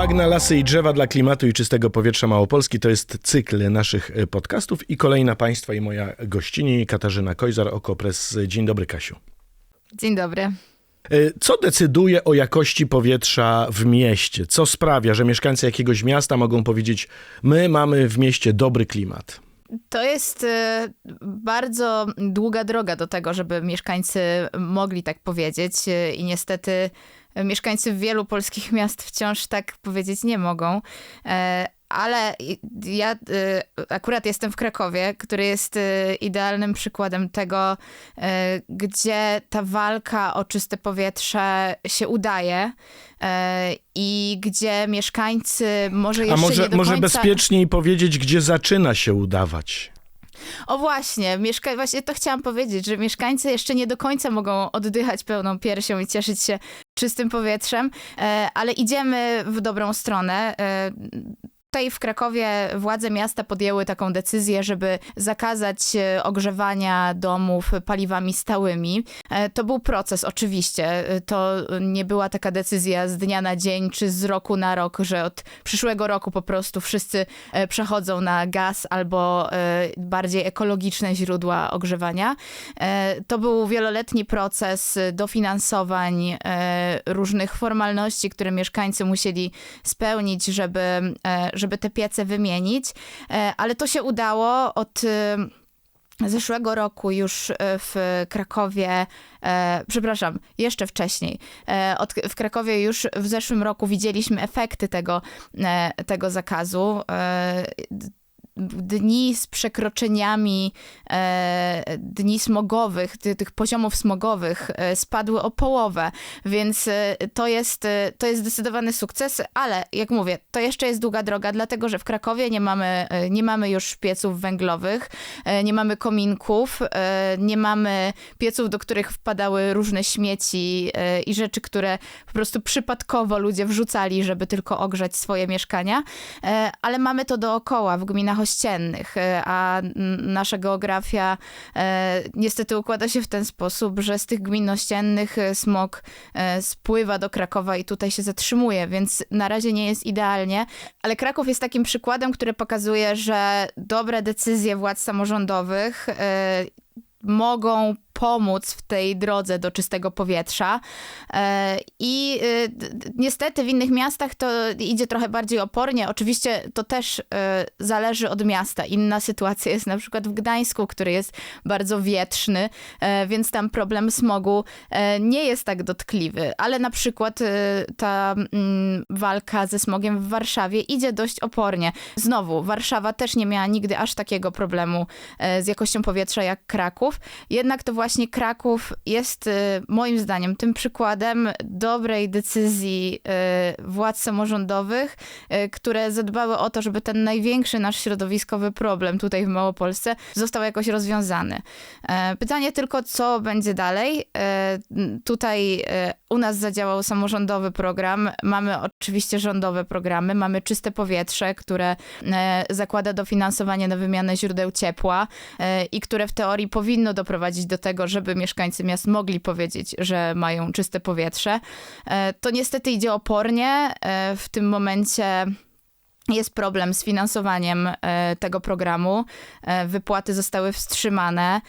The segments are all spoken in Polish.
Bagna, lasy i drzewa dla klimatu i czystego powietrza Małopolski to jest cykl naszych e, podcastów i kolejna państwa i moja gościni Katarzyna Kojzar, Okopres. Dzień dobry Kasiu. Dzień dobry. E, Co decyduje o jakości powietrza w mieście? Co sprawia, że mieszkańcy jakiegoś miasta mogą powiedzieć, my mamy w mieście dobry klimat? To jest e, bardzo długa droga do tego, żeby mieszkańcy mogli tak powiedzieć i niestety mieszkańcy wielu polskich miast wciąż tak powiedzieć nie mogą. E, Ale ja akurat jestem w Krakowie, który jest idealnym przykładem tego, gdzie ta walka o czyste powietrze się udaje i gdzie mieszkańcy może jeszcze A może, nie do może końca... bezpieczniej powiedzieć, gdzie zaczyna się udawać? O właśnie, mieszka... właśnie to chciałam powiedzieć, że mieszkańcy jeszcze nie do końca mogą oddychać pełną piersią i cieszyć się czystym powietrzem, e, ale idziemy w dobrą stronę. Tutaj w Krakowie władze miasta podjęły taką decyzję, żeby zakazać e, ogrzewania domów paliwami stałymi. E, To był proces, oczywiście. E, To nie była taka decyzja z dnia na dzień czy z roku na rok, że od przyszłego roku po prostu wszyscy przechodzą na gaz albo bardziej ekologiczne źródła ogrzewania. To był wieloletni proces dofinansowań, różnych formalności, które mieszkańcy musieli spełnić, żeby, żeby te piece wymienić, E, ale to się udało od e, zeszłego roku już e, w Krakowie, e, przepraszam, jeszcze wcześniej, e, od, w Krakowie już w zeszłym roku widzieliśmy efekty tego, tego zakazu. Dni z przekroczeniami e, dni smogowych, ty, tych poziomów smogowych e, spadły o połowę, więc e, to jest, e, to jest zdecydowany sukces, ale jak mówię, to jeszcze jest długa droga, dlatego że w Krakowie nie mamy, e, nie mamy już pieców węglowych, e, nie mamy kominków, nie mamy pieców, do których wpadały różne śmieci i rzeczy, które po prostu przypadkowo ludzie wrzucali, żeby tylko ogrzać swoje mieszkania, ale mamy to dookoła. W gminach ościennych, e, a nasza geografia e, niestety układa się w ten sposób, że z tych gmin ościennych e, smog spływa do Krakowa i tutaj się zatrzymuje, więc na razie nie jest idealnie, ale Kraków jest takim przykładem, który pokazuje, że dobre decyzje władz samorządowych mogą pomóc w tej drodze do czystego powietrza. E, I d- niestety w innych miastach to idzie trochę bardziej opornie. Oczywiście to też e, zależy od miasta. Inna sytuacja jest na przykład w Gdańsku, który jest bardzo wietrzny, e, więc tam problem smogu e, nie jest tak dotkliwy. Ale na przykład e, ta mm, walka ze smogiem w Warszawie idzie dość opornie. Znowu, Warszawa też nie miała nigdy aż takiego problemu z jakością powietrza jak Kraków. Jednak to właśnie Kraków jest e, moim zdaniem tym przykładem dobrej decyzji e, władz samorządowych, e, które zadbały o to, żeby ten największy nasz środowiskowy problem tutaj w Małopolsce został jakoś rozwiązany. E, Pytanie tylko, co będzie dalej. E, Tutaj e, u nas zadziałał samorządowy program. Mamy oczywiście rządowe programy. Mamy czyste powietrze, które zakłada dofinansowanie na wymianę źródeł ciepła i które w teorii powinno doprowadzić do tego, żeby mieszkańcy miast mogli powiedzieć, że mają czyste powietrze. E, To niestety idzie opornie. E, W tym momencie jest problem z finansowaniem e, tego programu. Wypłaty zostały wstrzymane.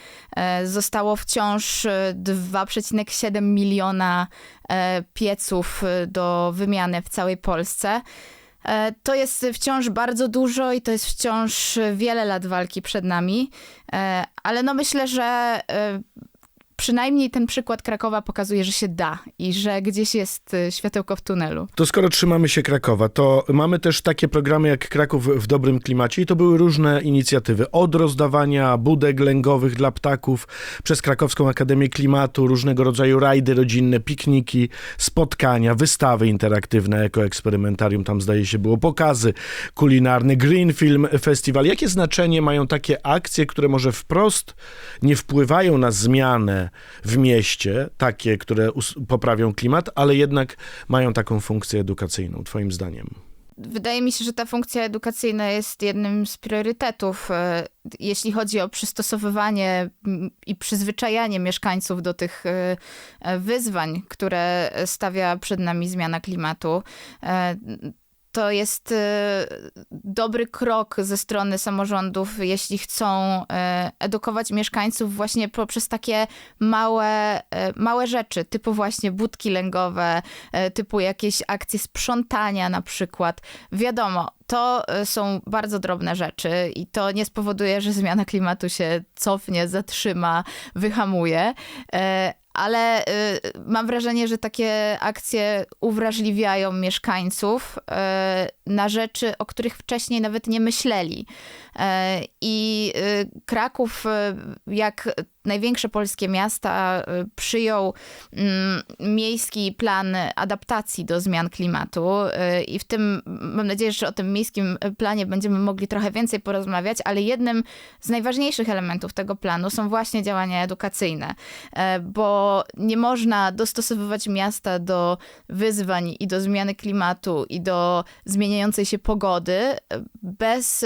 Zostało wciąż e, 2,7 miliona pieców do wymiany w całej Polsce. E, To jest wciąż bardzo dużo i to jest wciąż wiele lat walki przed nami, E, ale no myślę, że e, przynajmniej ten przykład Krakowa pokazuje, że się da i że gdzieś jest e, światełko w tunelu. To skoro trzymamy się Krakowa, to mamy też takie programy jak Kraków w dobrym klimacie i to były różne inicjatywy. Od rozdawania budek lęgowych dla ptaków przez Krakowską Akademię Klimatu, różnego rodzaju rajdy rodzinne, pikniki, spotkania, wystawy interaktywne, ekoeksperymentarium, tam zdaje się było pokazy kulinarne, Green Film Festival. Jakie znaczenie mają takie akcje, które może wprost nie wpływają na zmianę w mieście, takie, które poprawią klimat, ale jednak mają taką funkcję edukacyjną, twoim zdaniem? Wydaje mi się, że ta funkcja edukacyjna jest jednym z priorytetów, e, jeśli chodzi o przystosowywanie i przyzwyczajanie mieszkańców do tych e, e, wyzwań, które stawia przed nami zmiana klimatu. To jest e, dobry krok ze strony samorządów, jeśli chcą e, edukować mieszkańców właśnie poprzez takie małe, e, małe rzeczy, typu właśnie budki lęgowe, typu jakieś akcje sprzątania na przykład. Wiadomo, to są bardzo drobne rzeczy i to nie spowoduje, że zmiana klimatu się cofnie, zatrzyma, wyhamuje. Ale e, mam wrażenie, że takie akcje uwrażliwiają mieszkańców e, na rzeczy, o których wcześniej nawet nie myśleli. E, I e, Kraków, e, jak największe polskie miasta, e, przyjął mm, miejski plan adaptacji do zmian klimatu. e, I w tym, mam nadzieję, że o tym miejskim planie będziemy mogli trochę więcej porozmawiać, ale jednym z najważniejszych elementów tego planu są właśnie działania edukacyjne, e, bo nie można dostosowywać miasta do wyzwań i do zmiany klimatu i do zmieniającej się pogody bez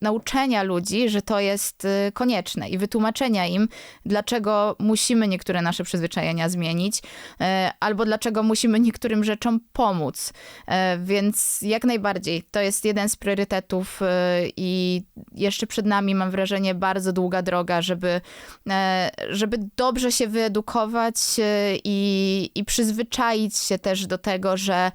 nauczenia ludzi, że to jest konieczne i wytłumaczenia im, dlaczego musimy niektóre nasze przyzwyczajenia zmienić, e, albo dlaczego musimy niektórym rzeczom pomóc. E, Więc jak najbardziej to jest jeden z priorytetów e, i jeszcze przed nami mam wrażenie bardzo długa droga, żeby, żeby dobrze się wyedukować i, i przyzwyczaić się też do tego, że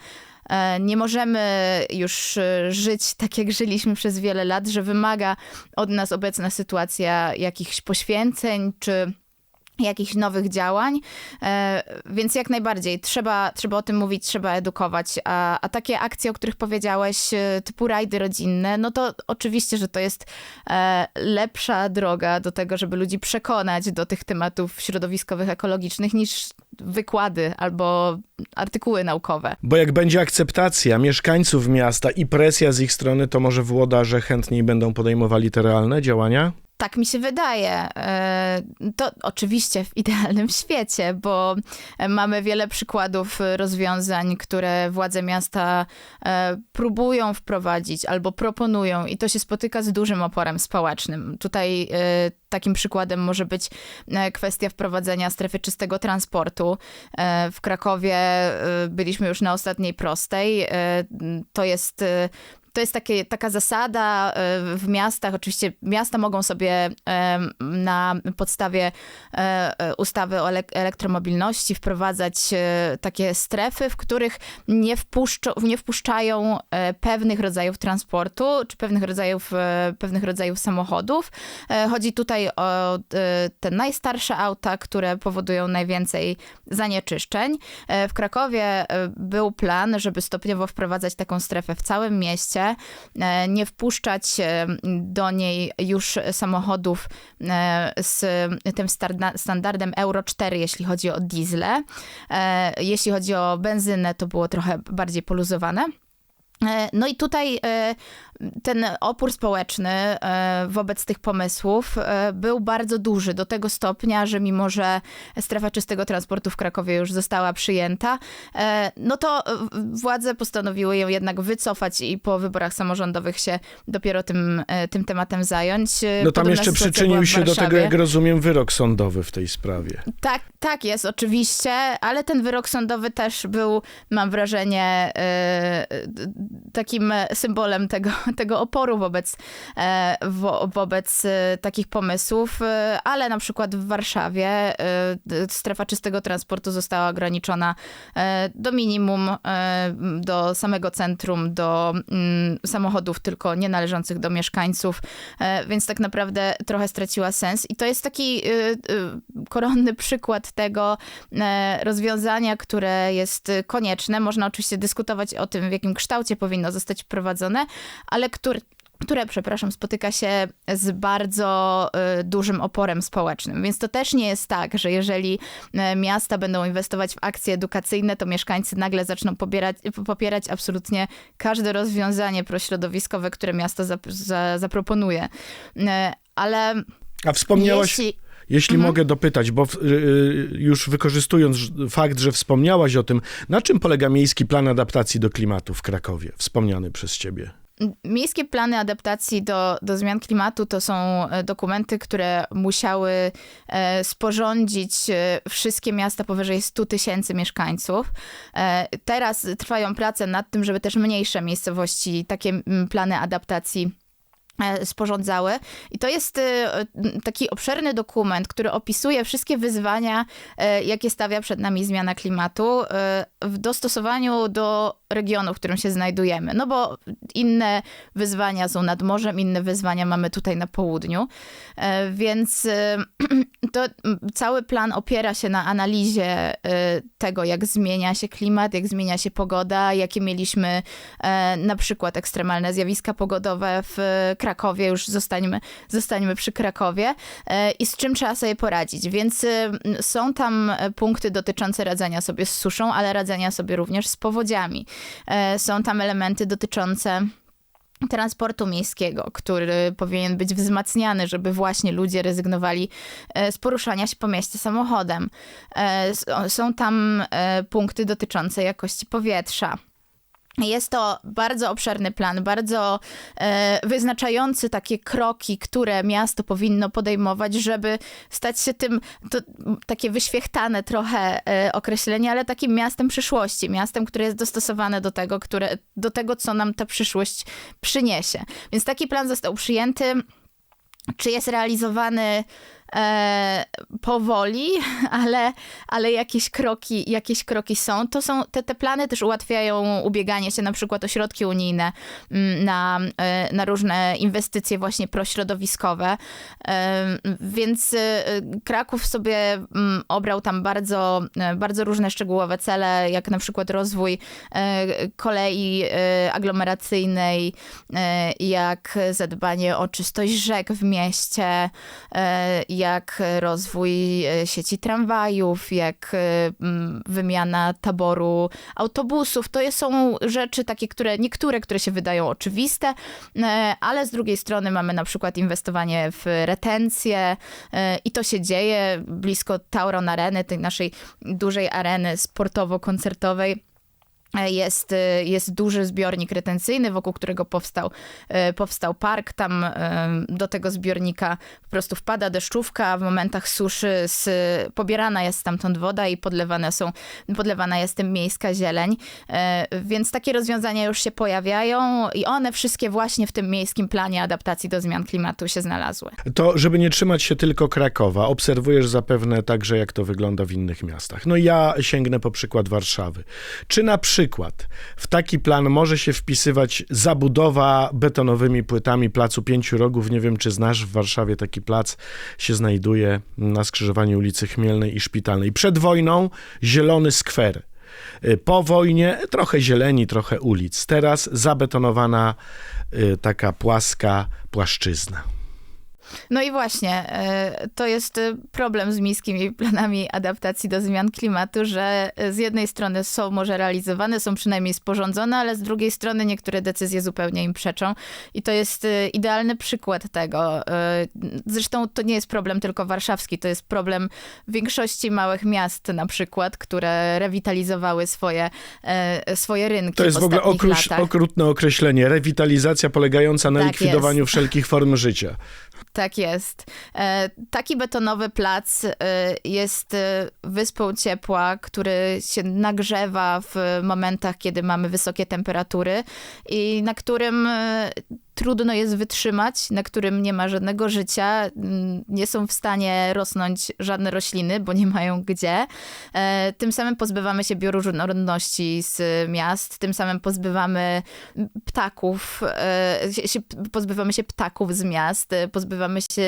nie możemy już e, żyć tak, jak żyliśmy przez wiele lat, że wymaga od nas obecna sytuacja jakichś poświęceń czy jakichś nowych działań, e, więc jak najbardziej trzeba, trzeba o tym mówić, trzeba edukować, a, a takie akcje, o których powiedziałeś, e, typu rajdy rodzinne, no to oczywiście, że to jest e, lepsza droga do tego, żeby ludzi przekonać do tych tematów środowiskowych, ekologicznych niż wykłady albo artykuły naukowe. Bo jak będzie akceptacja mieszkańców miasta i presja z ich strony, to może włodarze chętniej będą podejmowali te realne działania? Tak mi się wydaje. E, To oczywiście w idealnym świecie, bo mamy wiele przykładów rozwiązań, które władze miasta e, próbują wprowadzić albo proponują, i to się spotyka z dużym oporem społecznym. Tutaj e, takim przykładem może być kwestia wprowadzenia strefy czystego transportu. W Krakowie byliśmy już na ostatniej prostej. To jest to jest takie, taka zasada e, w miastach. Oczywiście miasta mogą sobie na podstawie e, e, ustawy o elek- elektromobilności wprowadzać takie strefy, w których nie, nie wpuszczają pewnych rodzajów transportu, czy pewnych rodzajów, pewnych rodzajów samochodów. Chodzi tutaj o te najstarsze auta, które powodują najwięcej zanieczyszczeń. W Krakowie był plan, żeby stopniowo wprowadzać taką strefę w całym mieście, e, nie wpuszczać e, do niej już samochodów e, z tym standardem Euro 4, jeśli chodzi o diesle. Jeśli chodzi o benzynę, to było trochę bardziej poluzowane. No i tutaj ten opór społeczny e, wobec tych pomysłów e, był bardzo duży, do tego stopnia, że mimo, że strefa czystego transportu w Krakowie już została przyjęta, e, no to władze postanowiły ją jednak wycofać i po wyborach samorządowych się dopiero tym, tym tematem zająć. No tam jeszcze przyczynił się do tego, jak rozumiem, wyrok sądowy w tej sprawie. Tak, tak jest, oczywiście, ale ten wyrok sądowy też był, mam wrażenie, takim symbolem tego, tego oporu wobec, e, wo, wobec e, takich pomysłów, e, ale na przykład w Warszawie strefa czystego transportu została ograniczona do minimum, do samego centrum, do mm, samochodów tylko nie należących do mieszkańców, więc tak naprawdę trochę straciła sens. I to jest taki koronny przykład tego rozwiązania, które jest konieczne. Można oczywiście dyskutować o tym, w jakim kształcie powinno zostać wprowadzone, ale który, które, przepraszam, spotyka się z bardzo y, dużym oporem społecznym. Więc to też nie jest tak, że jeżeli e, miasta będą inwestować w akcje edukacyjne, to mieszkańcy nagle zaczną pobierać, popierać absolutnie każde rozwiązanie prośrodowiskowe, które miasto zap- za, zaproponuje. E, Ale A wspomniałaś, jeśli... jeśli Mhm. mogę dopytać, bo y, y, już wykorzystując fakt, że wspomniałaś o tym, na czym polega miejski plan adaptacji do klimatu w Krakowie, wspomniany przez ciebie? Miejskie plany adaptacji do, do zmian klimatu to są e, dokumenty, które musiały e, sporządzić e, wszystkie miasta powyżej 100 tysięcy mieszkańców. Teraz trwają prace nad tym, żeby też mniejsze miejscowości takie plany adaptacji sporządzały. I to jest taki obszerny dokument, który opisuje wszystkie wyzwania, jakie stawia przed nami zmiana klimatu w dostosowaniu do regionu, w którym się znajdujemy. No bo inne wyzwania są nad morzem, inne wyzwania mamy tutaj na południu. E, Więc e, to cały plan opiera się na analizie e, tego, jak zmienia się klimat, jak zmienia się pogoda, jakie mieliśmy na przykład ekstremalne zjawiska pogodowe w Krakowie, już zostańmy, zostańmy przy Krakowie i z czym trzeba sobie poradzić. Więc są tam punkty dotyczące radzenia sobie z suszą, ale radzenia sobie również z powodziami. E, Są tam elementy dotyczące transportu miejskiego, który powinien być wzmacniany, żeby właśnie ludzie rezygnowali e, z poruszania się po mieście samochodem. E, Są tam punkty dotyczące jakości powietrza. Jest to bardzo obszerny plan, bardzo e, wyznaczający takie kroki, które miasto powinno podejmować, żeby stać się tym, to takie wyświechtane trochę e, określenie, ale takim miastem przyszłości, miastem, które jest dostosowane do tego, które, do tego, co nam ta przyszłość przyniesie. Więc taki plan został przyjęty. Czy jest realizowany e, powoli, ale, ale jakieś kroki, jakieś kroki są. To są te, te plany też ułatwiają ubieganie się na przykład o środki unijne mm, na, e, na różne inwestycje właśnie prośrodowiskowe. E, Więc e, Kraków sobie mm, obrał tam bardzo, bardzo różne szczegółowe cele, jak na przykład rozwój kolei aglomeracyjnej, jak zadbanie o czystość rzek w mieście, jak rozwój e, sieci tramwajów, jak e, wymiana taboru autobusów. To są rzeczy takie, które niektóre, które się wydają oczywiste, e, ale z drugiej strony mamy na przykład inwestowanie w retencję i to się dzieje blisko Tauron Areny, tej naszej dużej areny sportowo-koncertowej jest, y, jest duży zbiornik retencyjny, wokół którego powstał, y, powstał park. Tam y, do tego zbiornika po prostu wpada deszczówka, w momentach suszy z, pobierana jest stamtąd woda i podlewane są, podlewana jest tym miejska zieleń. Więc takie rozwiązania już się pojawiają i one wszystkie właśnie w tym miejskim planie adaptacji do zmian klimatu się znalazły. To, żeby nie trzymać się tylko Krakowa, obserwujesz zapewne także, jak to wygląda w innych miastach. No ja sięgnę po przykład Warszawy. Czy na przykład w taki plan może się wpisywać zabudowa betonowymi płytami Placu Pięciu Rogów? Nie wiem, czy znasz, w Warszawie taki plac się znajduje na skrzyżowaniu ulicy Chmielnej i Szpitalnej. Przed wojną zielony skwer. Y, Po wojnie trochę zieleni, trochę ulic. Teraz zabetonowana y, taka płaska płaszczyzna. No i właśnie, e, to jest e, problem z miejskimi planami adaptacji do zmian klimatu, że e, z jednej strony są może realizowane, są przynajmniej sporządzone, ale z drugiej strony niektóre decyzje zupełnie im przeczą. I to jest idealny przykład tego. Zresztą to nie jest problem tylko warszawski, to jest problem większości małych miast na przykład, które rewitalizowały swoje, swoje rynki To jest w ogóle ostatnich okruś, okrutne określenie. Rewitalizacja polegająca na Tak likwidowaniu wszelkich form życia. Tak jest. E, Taki betonowy plac e, jest e, wyspą ciepła, który się nagrzewa w momentach, kiedy mamy wysokie temperatury i na którym trudno jest wytrzymać, na którym nie ma żadnego życia, mm, nie są w stanie rosnąć żadne rośliny, bo nie mają gdzie. E, Tym samym pozbywamy się bioróżnorodności z miast, tym samym pozbywamy ptaków, e, się- pozbywamy się ptaków z miast, e, pozbywamy się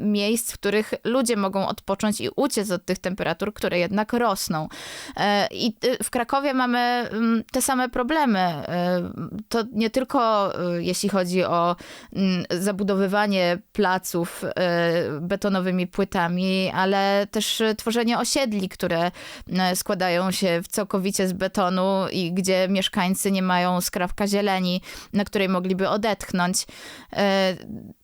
miejsc, w których ludzie mogą odpocząć i uciec od tych temperatur, które jednak rosną. I w Krakowie mamy mm, te same problemy. To nie tylko jeśli chodzi o mm, zabudowywanie placów e, betonowymi płytami, ale też tworzenie osiedli, które e, składają się całkowicie z betonu i gdzie mieszkańcy nie mają skrawka zieleni, na której mogliby odetchnąć. E,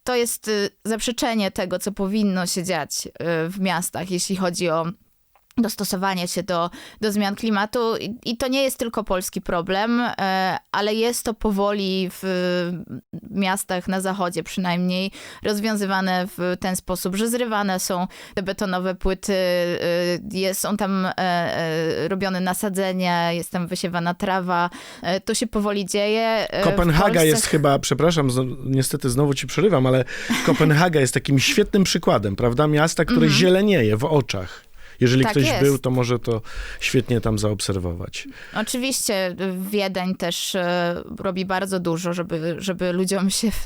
To jest zaprzeczenie tego, co powinno się dziać w miastach, jeśli chodzi o dostosowanie się do, do zmian klimatu I, i to nie jest tylko polski problem, e, ale jest to powoli w miastach na zachodzie przynajmniej rozwiązywane w ten sposób, że zrywane są te betonowe płyty, e, jest, są tam e, robione nasadzenia, jest tam wysiewana trawa, to się powoli dzieje. Kopenhaga Polsce- jest chyba, przepraszam, niestety znowu ci przerywam, ale Kopenhaga jest takim świetnym przykładem, prawda? Miasta, które zielenieje w oczach. Jeżeli. Tak ktoś jest. był, to może to świetnie tam zaobserwować. Oczywiście Wiedeń też e, robi bardzo dużo, żeby, żeby ludziom się w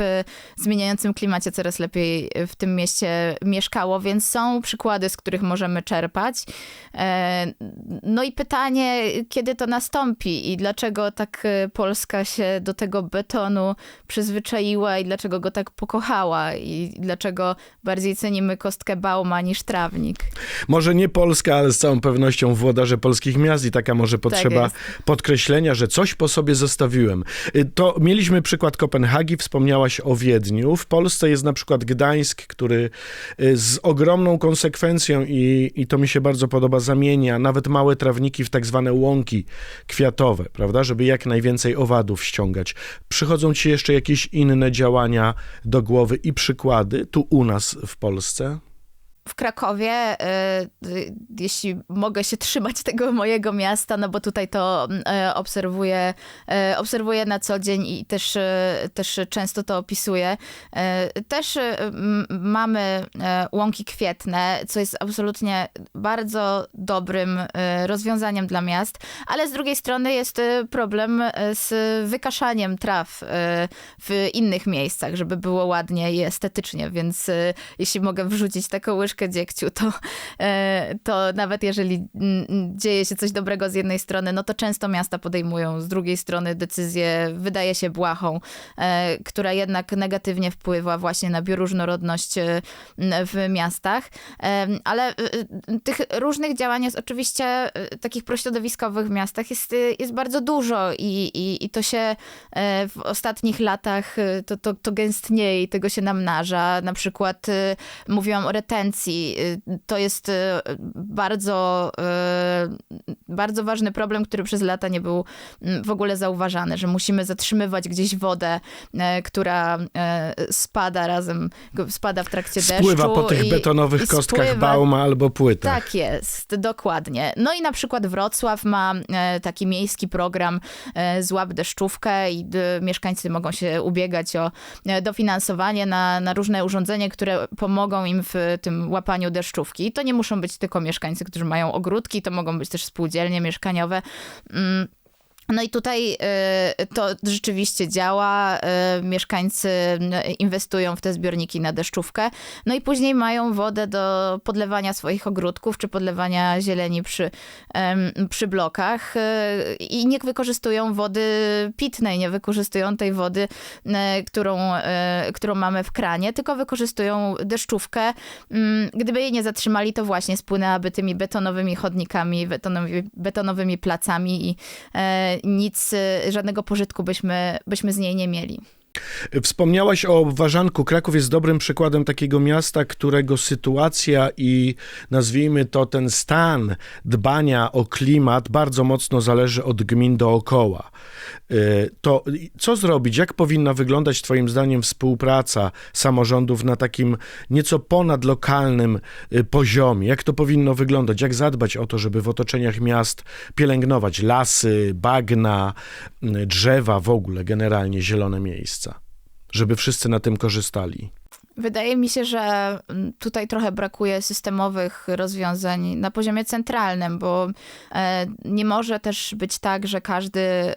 zmieniającym klimacie coraz lepiej w tym mieście mieszkało, więc są przykłady, z których możemy czerpać. E, No i pytanie, kiedy to nastąpi i dlaczego tak e, Polska się do tego betonu przyzwyczaiła i dlaczego go tak pokochała i dlaczego bardziej cenimy kostkę Bauma niż trawnik. Może nie Polska, ale z całą pewnością włodarze polskich miast i taka może potrzeba jest. podkreślenia, że coś po sobie zostawiłem. Y, To mieliśmy przykład Kopenhagi, wspomniałaś o Wiedniu. W Polsce jest na przykład Gdańsk, który y, z ogromną konsekwencją i, i to mi się bardzo podoba, zamienia nawet małe trawniki w tak zwane łąki kwiatowe, prawda, żeby jak najwięcej owadów ściągać. Przychodzą ci jeszcze jakieś inne działania do głowy i przykłady tu u nas w Polsce? W Krakowie, y, jeśli mogę się trzymać tego mojego miasta, no bo tutaj to y, obserwuję, y, obserwuję na co dzień i też, y, też często to opisuję. Też mamy łąki kwietne, co jest absolutnie bardzo dobrym rozwiązaniem dla miast, ale z drugiej strony jest problem z wykaszaniem traw w innych miejscach, żeby było ładnie i estetycznie, więc jeśli mogę wrzucić taką łyżkę dziegciu, to, e, to nawet jeżeli mm, mm, dzieje się coś dobrego z jednej strony, no to często miasta podejmują z drugiej strony decyzję, wydaje się błahą, e, która jednak negatywnie wpływa właśnie na bioróżnorodność e, w miastach. Ale tych różnych działań jest oczywiście takich prośrodowiskowych w miastach jest, jest bardzo dużo i, i, i to się w ostatnich latach to, to, to gęstnieje i tego się namnaża. Na przykład mówiłam o retencji. Y, To jest y, bardzo, y, bardzo ważny problem, który przez lata nie był mm, w ogóle zauważany, że musimy zatrzymywać gdzieś wodę, która spada razem, spada w trakcie deszczu. Spływa po tych betonowych kostkach spływa- Bauma albo płytach. tak jest, dokładnie. No i na przykład Wrocław ma taki miejski program Złap deszczówkę i mieszkańcy mogą się ubiegać o dofinansowanie na, na różne urządzenia, które pomogą im w tym łapaniu deszczówki. To nie muszą być tylko mieszkańcy, którzy mają ogródki, to mogą być też spółdzielnie mieszkaniowe. Mm, no i tutaj y, to rzeczywiście działa. y, Mieszkańcy y, inwestują w te zbiorniki na deszczówkę. No i później mają wodę do podlewania swoich ogródków czy podlewania zieleni przy, przy blokach i nie wykorzystują wody pitnej, nie wykorzystują tej wody, którą, którą mamy w kranie, tylko wykorzystują deszczówkę. Mm, Gdyby jej nie zatrzymali, to właśnie spłynęłaby tymi betonowymi chodnikami, betonowymi, betonowymi placami i e, nic, e, żadnego pożytku byśmy, byśmy z niej nie mieli. Wspomniałaś o Warzanku. Kraków jest dobrym przykładem takiego miasta, którego sytuacja i nazwijmy to ten stan dbania o klimat bardzo mocno zależy od gmin dookoła. Y, To co zrobić? Jak powinna wyglądać Twoim zdaniem współpraca samorządów na takim nieco ponadlokalnym y, poziomie? Jak to powinno wyglądać? Jak zadbać o to, żeby w otoczeniach miast pielęgnować lasy, bagna, y, drzewa, w ogóle generalnie zielone miejsca? Żeby wszyscy na tym korzystali. Wydaje mi się, że mm, tutaj trochę brakuje systemowych rozwiązań na poziomie centralnym, bo e, nie może też być tak, że każdy, e,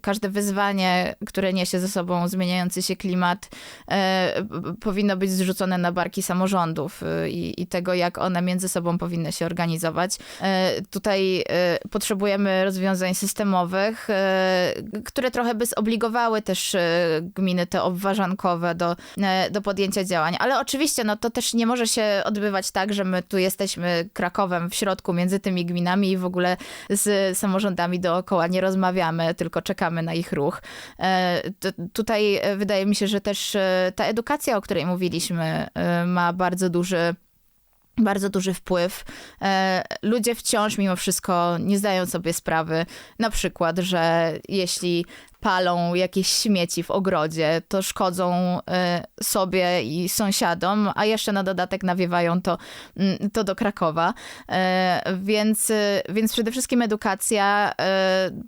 każde wyzwanie, które niesie ze sobą zmieniający się klimat, e, powinno być zrzucone na barki samorządów e, i, i tego, jak one między sobą powinny się organizować. E, Tutaj potrzebujemy rozwiązań systemowych, które trochę by zobligowały też gminy te obwarzankowe do, do podjęcia działań. Ale oczywiście no, to też nie może się odbywać tak, że my tu jesteśmy Krakowem w środku między tymi gminami i w ogóle z samorządami dookoła nie rozmawiamy, tylko czekamy na ich ruch. E, tutaj e, wydaje mi się, że też e, ta edukacja, o której mówiliśmy, ma bardzo duży bardzo duży wpływ. Ludzie wciąż mimo wszystko nie zdają sobie sprawy, na przykład, że jeśli palą jakieś śmieci w ogrodzie, to szkodzą e, sobie i sąsiadom, a jeszcze na dodatek nawiewają to, mm, to do Krakowa. E, więc, e, więc przede wszystkim edukacja,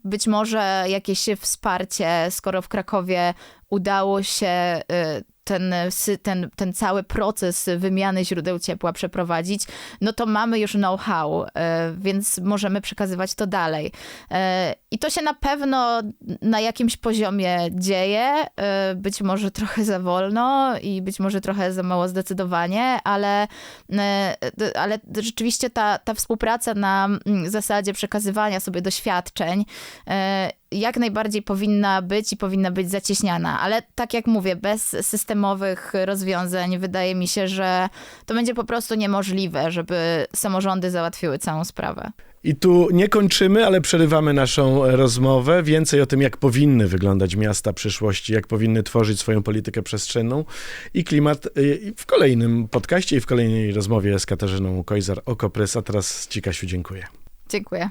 być może jakieś wsparcie, skoro w Krakowie udało się e, ten, ten, ten cały proces wymiany źródeł ciepła przeprowadzić, no to mamy już know-how, e, więc możemy przekazywać to dalej. E, I to się na pewno na jakimś poziomie dzieje, być może trochę za wolno i być może trochę za mało zdecydowanie, ale, ale rzeczywiście ta, ta współpraca na mm, zasadzie przekazywania sobie doświadczeń jak najbardziej powinna być i powinna być zacieśniana, ale tak jak mówię, bez systemowych rozwiązań wydaje mi się, że to będzie po prostu niemożliwe, żeby samorządy załatwiły całą sprawę. I tu nie kończymy, ale przerywamy naszą rozmowę. Więcej o tym, jak powinny wyglądać miasta przyszłości, jak powinny tworzyć swoją politykę przestrzenną i klimat w kolejnym podcaście i w kolejnej rozmowie z Katarzyną Kojzar-Okopres. A teraz Ci, Kasiu, dziękuję. Dziękuję.